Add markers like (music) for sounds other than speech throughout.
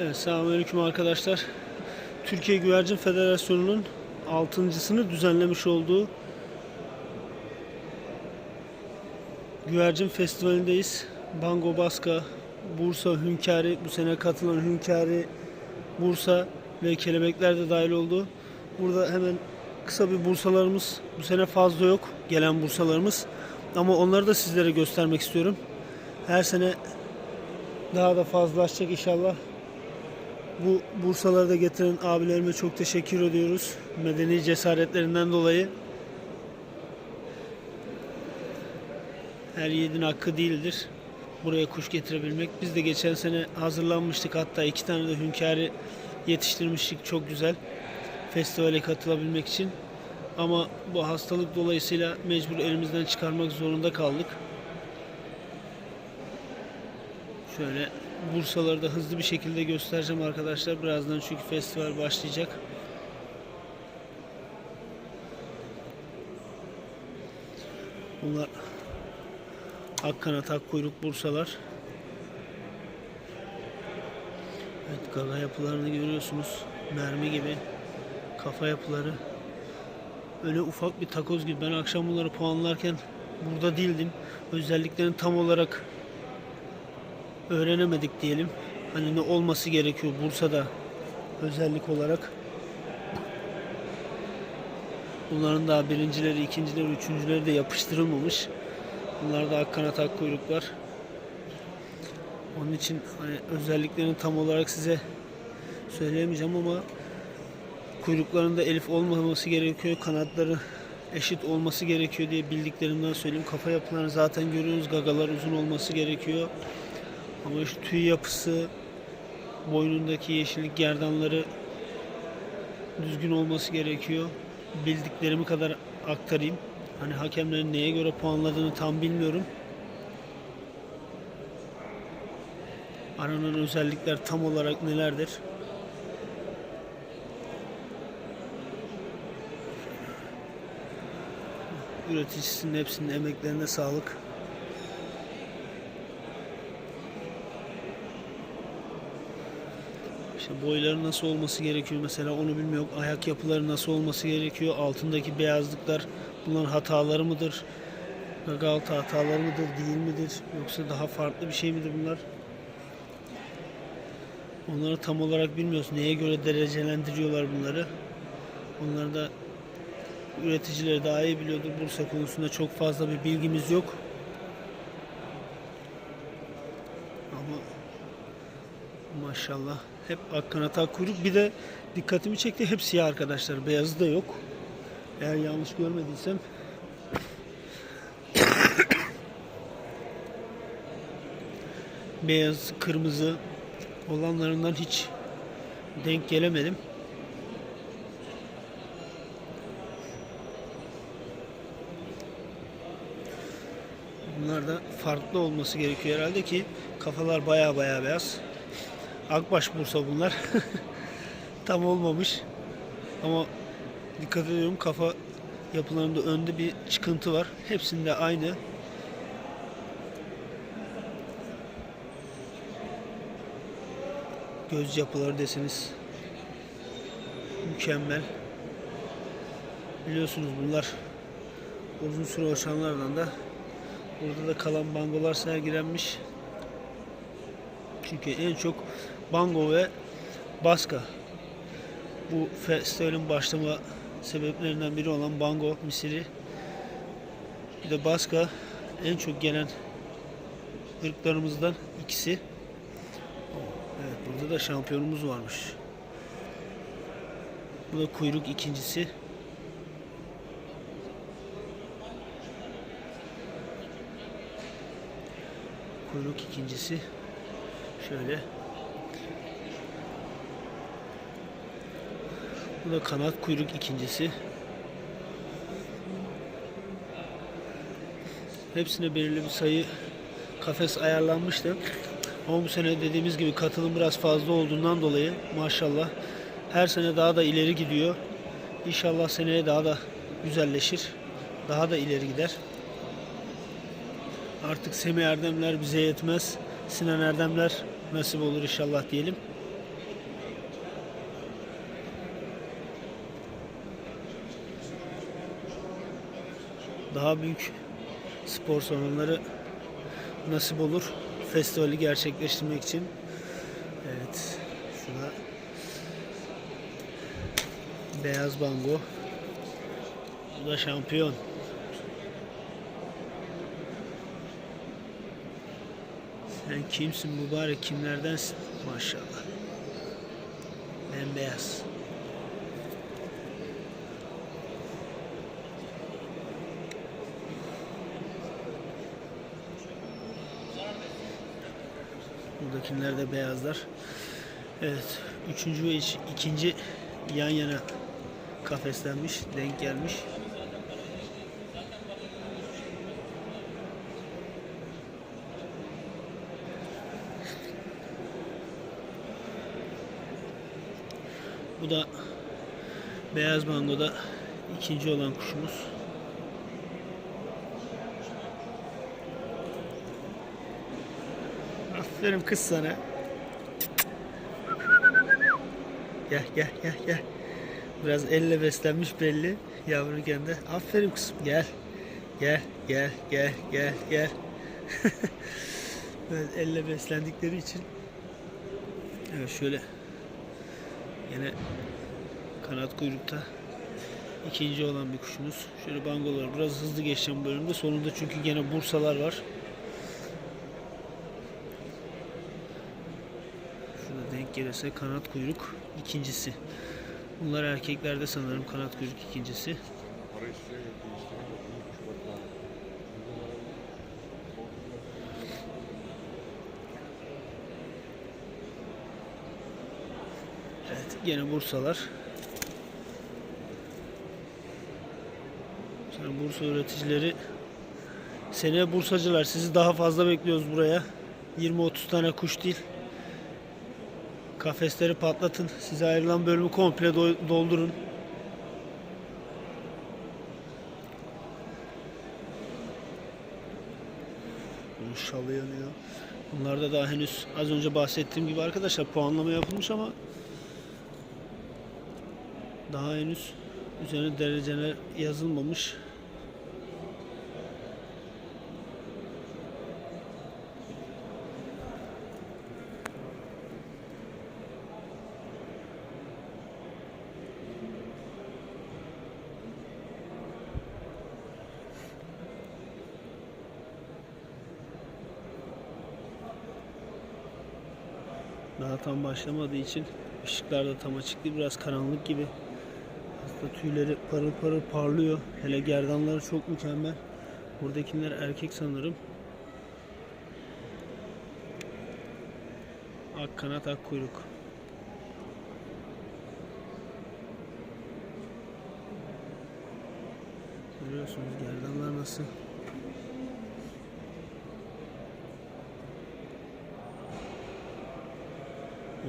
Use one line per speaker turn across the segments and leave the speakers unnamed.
Evet, selamünaleyküm arkadaşlar. Türkiye Güvercin Federasyonu'nun altıncısını düzenlemiş olduğu Güvercin Festivali'ndeyiz. Bango Baska, Bursa Hünkari, bu sene katılan Hünkari, Bursa ve Kelebekler de dahil oldu. Burada hemen kısa bir bursalarımız, bu sene fazla yok gelen bursalarımız. Ama onları da sizlere göstermek istiyorum. Her sene daha da fazlalaşacak inşallah. Bu bursaları da getiren abilerime çok teşekkür ediyoruz. Medeni cesaretlerinden dolayı. Her yiğidin hakkı değildir. Buraya kuş getirebilmek. Biz de geçen sene hazırlanmıştık. Hatta iki tane de hünkârı yetiştirmiştik. Çok güzel. Festivale katılabilmek için. Ama bu hastalık dolayısıyla mecbur elimizden çıkarmak zorunda kaldık. Şöyle Bursaları da hızlı bir şekilde göstereceğim arkadaşlar. Birazdan çünkü festival başlayacak. Bunlar ak kanat ak kuyruk bursalar. Evet gaga yapılarını görüyorsunuz. Mermi gibi kafa yapıları. Öyle ufak bir takoz gibi. Ben akşam bunları puanlarken burada değildim. Özelliklerini tam olarak öğrenemedik diyelim. Hani ne olması gerekiyor Bursa'da özellik olarak. Bunların daha birincileri, ikincileri, üçüncüleri de yapıştırılmamış. Bunlar da ak kanat ak kuyruklar. Onun için hani özelliklerini tam olarak size söyleyemeyeceğim ama kuyruklarında elif olmaması gerekiyor. Kanatları eşit olması gerekiyor diye bildiklerimden söyleyeyim. Kafa yapılarını zaten görüyoruz. Gagalar uzun olması gerekiyor. Ama şu tüy yapısı, boynundaki yeşillik gerdanları düzgün olması gerekiyor. Bildiklerimi kadar aktarayım. Hani hakemlerin neye göre puanladığını tam bilmiyorum. Aranan özellikler tam olarak nelerdir? Üreticisinin hepsinin emeklerine sağlık. Boyları nasıl olması gerekiyor mesela onu bilmiyorum. Ayak yapıları nasıl olması gerekiyor? Altındaki beyazlıklar bunların hataları mıdır? Gagalta hataları mıdır, değil midir? Yoksa daha farklı bir şey midir bunlar? Onları tam olarak bilmiyoruz. Neye göre derecelendiriyorlar bunları? Onları da üreticileri daha iyi biliyordur. Bursa konusunda çok fazla bir bilgimiz yok. Ama maşallah hep ak kanat ak kuyruk. Bir de dikkatimi çekti hep siyah arkadaşlar. Beyazı da yok. Eğer yanlış görmediysem (coughs) beyaz, kırmızı olanlarından hiç denk gelemedim. Bunlar da farklı olması gerekiyor herhalde ki kafalar baya baya beyaz. Akbaş Bursa bunlar. (laughs) Tam olmamış. Ama dikkat ediyorum kafa yapılarında önde bir çıkıntı var. Hepsinde aynı. Göz yapıları deseniz mükemmel. Biliyorsunuz bunlar uzun süre uçanlardan da burada da kalan bangolar sergilenmiş. Çünkü en çok bango ve baska bu festivalin başlama sebeplerinden biri olan bango misiri bir de baska en çok gelen ırklarımızdan ikisi. Evet burada da şampiyonumuz varmış. Bu da kuyruk ikincisi. Kuyruk ikincisi. Şöyle. Bu da kanat kuyruk ikincisi. Hepsine belirli bir sayı kafes ayarlanmıştı. Ama bu sene dediğimiz gibi katılım biraz fazla olduğundan dolayı maşallah her sene daha da ileri gidiyor. İnşallah seneye daha da güzelleşir. Daha da ileri gider. Artık Semih Erdemler bize yetmez. Sinan Erdemler nasip olur inşallah diyelim. Daha büyük spor salonları nasip olur festivali gerçekleştirmek için. Evet. Şurada beyaz bango. Bu da şampiyon. Sen kimsin mübarek kimlerdensin? Maşallah. Bembeyaz. Buradakiler de beyazlar. Evet. Üçüncü ve ikinci yan yana kafeslenmiş. Denk gelmiş. Bu da beyaz mangoda ikinci olan kuşumuz. Aferin kız sana. Gel gel gel gel. Biraz elle beslenmiş belli yavruken de. Aferin kızım gel. Gel gel gel gel gel. (laughs) evet, elle beslendikleri için. Evet şöyle Yine kanat kuyrukta ikinci olan bir kuşumuz. Şöyle bangolar biraz hızlı geçeceğim bölümde. Sonunda çünkü gene bursalar var. Şurada denk gelirse kanat kuyruk ikincisi. Bunlar erkeklerde sanırım kanat kuyruk ikincisi. Evet gene bursalar. Sonra Bursa üreticileri seneye bursacılar sizi daha fazla bekliyoruz buraya. 20-30 tane kuş değil. Kafesleri patlatın. Size ayrılan bölümü komple do- doldurun. Şalı yanıyor. Bunlarda daha henüz az önce bahsettiğim gibi arkadaşlar puanlama yapılmış ama daha henüz üzerine dereceler yazılmamış. Daha tam başlamadığı için ışıklar da tam açık değil. Biraz karanlık gibi. Aslında tüyleri parıl parıl parlıyor. Hele gerdanları çok mükemmel. Buradakiler erkek sanırım. Ak kanat ak kuyruk. Görüyorsunuz gerdanlar nasıl?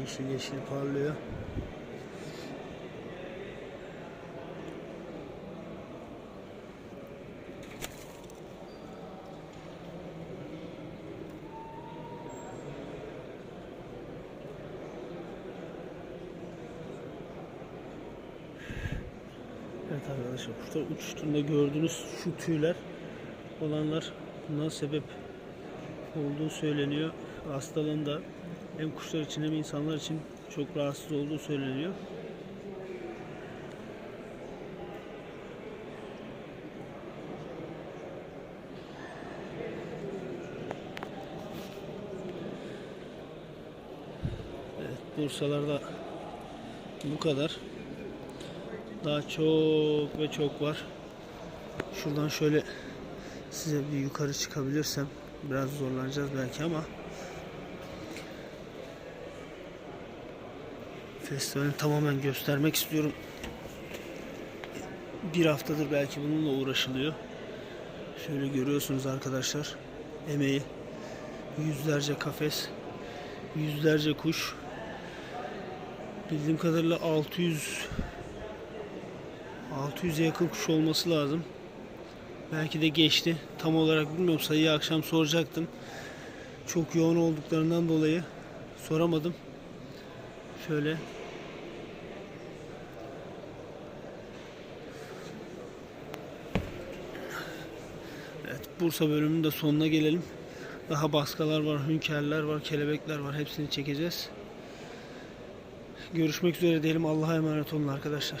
Yeşil yeşil parlıyor. Evet arkadaşlar kuşlar uçuştuğunda gördüğünüz şu tüyler olanlar bundan sebep olduğu söyleniyor. Hastalığında hem kuşlar için hem insanlar için çok rahatsız olduğu söyleniyor. Evet, Bursalarda bu kadar. Daha çok ve çok var. Şuradan şöyle size bir yukarı çıkabilirsem biraz zorlanacağız belki ama festivali tamamen göstermek istiyorum. Bir haftadır belki bununla uğraşılıyor. Şöyle görüyorsunuz arkadaşlar emeği. Yüzlerce kafes, yüzlerce kuş. Bildiğim kadarıyla 600 600'e yakın kuş olması lazım. Belki de geçti. Tam olarak bilmiyorum. Sayıyı akşam soracaktım. Çok yoğun olduklarından dolayı soramadım. Şöyle Bursa bölümünün de sonuna gelelim. Daha baskalar var, hünkârlar var, kelebekler var. Hepsini çekeceğiz. Görüşmek üzere diyelim. Allah'a emanet olun arkadaşlar.